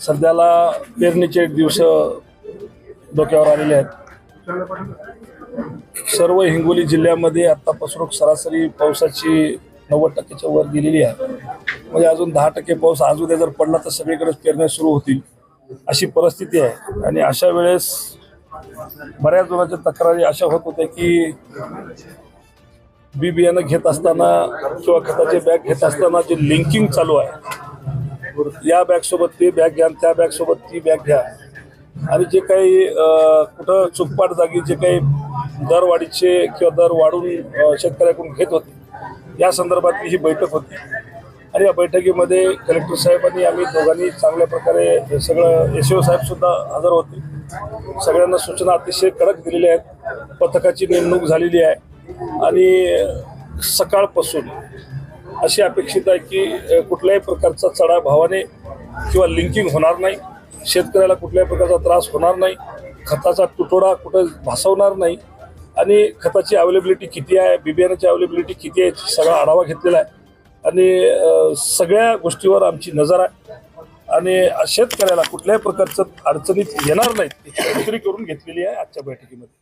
सध्याला पेरणीचे दिवस डोक्यावर आलेले आहेत. सर्व हिंगोली जिल्ह्यामध्ये आतापासून सरासरी पावसाची नव्वद टक्क्याच्या वर गेलेली आहे. म्हणजे अजून दहा टक्के पाऊस आज उद्या जर पडला तर सगळीकडेच पेरण्या सुरू होतील अशी परिस्थिती आहे. आणि अशा वेळेस बऱ्याच जणांच्या तक्रारी अशा होत होत्या की बी बियाणं घेत असताना किंवा खताचे बॅग घेत असताना जे लिंकिंग चालू आहे या बॅग सोबत ती बॅग घ्या त्या बॅग सोबत ती बॅग घ्या. आणि जे काही कुठं चुकपाट जागी जे काही दरवाढीचे किंवा दर वाढून शेतकऱ्याकडून घेत होते या संदर्भातली ही बैठक होती. आणि या बैठकीमध्ये कलेक्टर साहेबांनी आम्ही दोघांनी चांगल्या प्रकारे सगळं एस साहेब सुद्धा हजर होते. सगळ्यांना सूचना अतिशय कडक दिलेल्या आहेत. पथकाची नेमणूक झालेली आहे. आणि सकाळपासून अशी अपेक्षित आहे की कुठल्याही प्रकारचा चढा भावाने किंवा लिंकिंग होणार नाही. शेतकऱ्याला कुठल्याही प्रकारचा त्रास होणार नाही. खताचा तुटवडा कुठं भासवणार नाही. आणि खताची अवेलेबिलिटी किती आहे बिबियाण्याची अवेलेबिलिटी किती आहे सगळा आढावा घेतलेला आहे. आणि सगळ्या गोष्टीवर आमची नजर आहे. आणि शेतकऱ्याला कुठल्याही प्रकारचं अडचणीत येणार नाहीत याची खात्री करून घेतलेली आहे आजच्या बैठकीमध्ये.